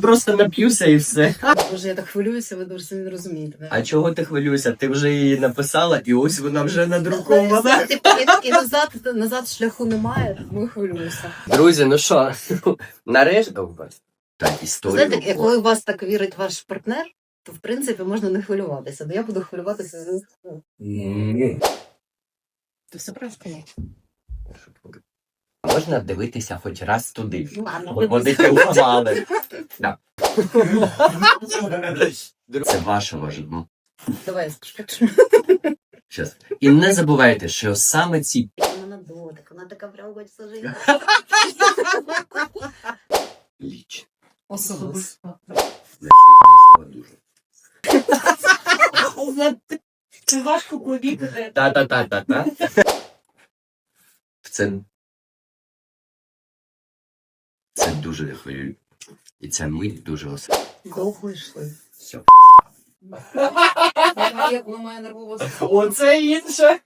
Просто нап'юся і все. Боже, я так хвилююся, ви дуже не розумієте. А чого ти хвилюєшся? Ти вже її написала, і ось вона вже надрукована. І, і назад, назад шляху немає, тому хвилююся. Друзі, ну що, нарешті. О, бач. Так, історію. Знаєте, як коли в вас так вірить ваш партнер, то в принципі можна не хвилюватися. Ну я буду хвилюватися за М. Ти все правильно. Можна дивитися хоч раз туди. Ладно, Бо Вони філмували. Да. Це ж. м, Давай я скажу. щас. І не забувайте, що саме ці Вона на дотик, вона така прям хочеться жити. ліч. Особисто. Дуже. Це важко повірити. Та-та-та-та-та. Це. Це дуже хвилює. І це мить дуже особливо. Довго йшли. Все. Як вона має нервово Оце інше.